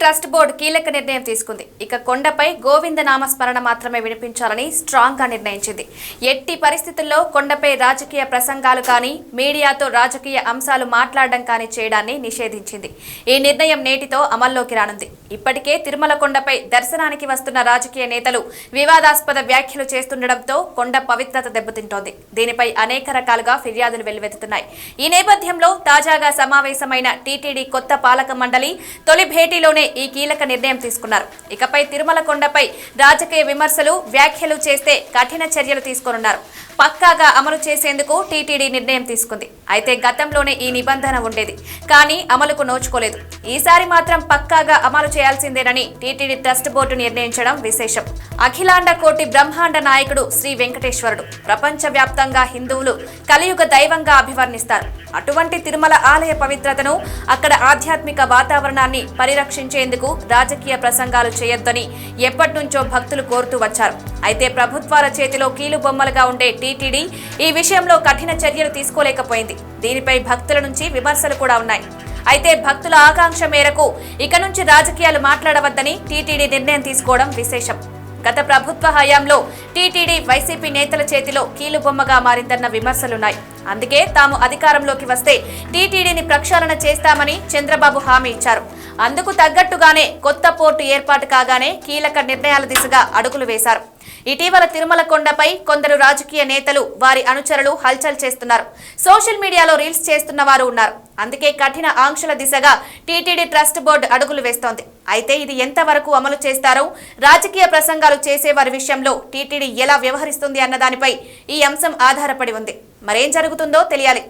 Trust board కీలక నిర్ణయం తీసుకుంది. ఇక కొండపై గోవింద నామస్మరణ మాత్రమే వినిపించాలని స్ట్రాంగ్గా నిర్ణయించింది. ఎట్టి పరిస్థితుల్లో కొండపై రాజకీయ ప్రసంగాలు కానీ మీడియాతో రాజకీయ అంశాలు మాట్లాడడం కానీ చేయడాన్ని నిషేధించింది. ఈ నిర్ణయం నేటితో అమల్లోకి రానుంది. ఇప్పటికే తిరుమల కొండపై దర్శనానికి వస్తున్న రాజకీయ నేతలు వివాదాస్పద వ్యాఖ్యలు చేస్తుండటంతో కొండ పవిత్రత దెబ్బతింటోంది. దీనిపై అనేక రకాలుగా ఫిర్యాదులు వెల్లువెత్తుతున్నాయి ఈ నేపథ్యంలో తాజాగా సమావేశమైన టీటీడీ కొత్త పాలక మండలి తొలి భేటీలోనే ఈ కీలక నిర్ణయం తీసుకున్నారు. ఇకపై తిరుమల కొండపై రాజకీయ విమర్శలు వ్యాఖ్యలు చేస్తే కఠిన చర్యలు తీసుకోనున్నారు. పక్కాగా అమలు చేసేందుకు టీటీడీ నిర్ణయం తీసుకుంది. అయితే గతంలోనే ఈ నిబంధన ఉండేది. కానీ అమలుకు నోచుకోలేదు. ఈసారి మాత్రం పక్కాగా అమలు చేయాల్సిందేనని టీటీడీ ట్రస్ట్ బోర్డు నిర్ణయించడం విశేషం. అఖిలాండ కోటి బ్రహ్మాండ నాయకుడు శ్రీ వెంకటేశ్వరుడు ప్రపంచవ్యాప్తంగా హిందువులు కలియుగ దైవంగా అభివర్ణిస్తారు. అటువంటి తిరుమల ఆలయ పవిత్రతను అక్కడ ఆధ్యాత్మిక వాతావరణాన్ని పరిరక్షించేందుకు రాజకీయ ప్రసంగాలు చేయొద్దని ఎప్పటినుంచో భక్తులు కోరుతూ వచ్చారు. అయితే ప్రభుత్వాల చేతిలో కీలు బొమ్మలుగా ఉండే టీటీడీ ఈ విషయంలో కఠిన చర్యలు తీసుకోలేకపోయింది. దీనిపై భక్తుల నుంచి విమర్శలు కూడా ఉన్నాయి. అయితే భక్తుల ఆకాంక్ష మేరకు ఇక నుంచి రాజకీయాలు మాట్లాడవద్దని టీటీడీ నిర్ణయం తీసుకోవడం విశేషం. గత ప్రభుత్వ హయాంలో టీటీడీ వైసీపీ నేతల చేతిలో కీలుబొమ్మగా మారిందన్న విమర్శలున్నాయి. అందుకే తాము అధికారంలోకి వస్తే టీటీడీని ప్రక్షాళన చేస్తామని చంద్రబాబు హామీ ఇచ్చారు. అందుకు తగ్గట్టుగానే కొత్త పోర్టు ఏర్పాటు కాగానే కీలక నిర్ణయాల దిశగా అడుగులు వేశారు. ఇటీవల తిరుమల కొండపై కొందరు రాజకీయ నేతలు వారి అనుచరులు హల్చల్ చేస్తున్నారు. సోషల్ మీడియాలో రీల్స్ చేస్తున్న వారు ఉన్నారు. అందుకే కఠిన ఆంక్షల దిశగా టీటీడీ ట్రస్ట్ బోర్డు అడుగులు వేస్తోంది. అయితే ఇది ఎంతవరకు అమలు చేస్తారో రాజకీయ ప్రసంగాలు చేసేవారి విషయంలో టీటీడీ ఎలా వ్యవహరిస్తుంది అన్న దానిపై ఈ అంశం ఆధారపడి ఉంది. మరేం జరుగుతుందో తెలియాలి.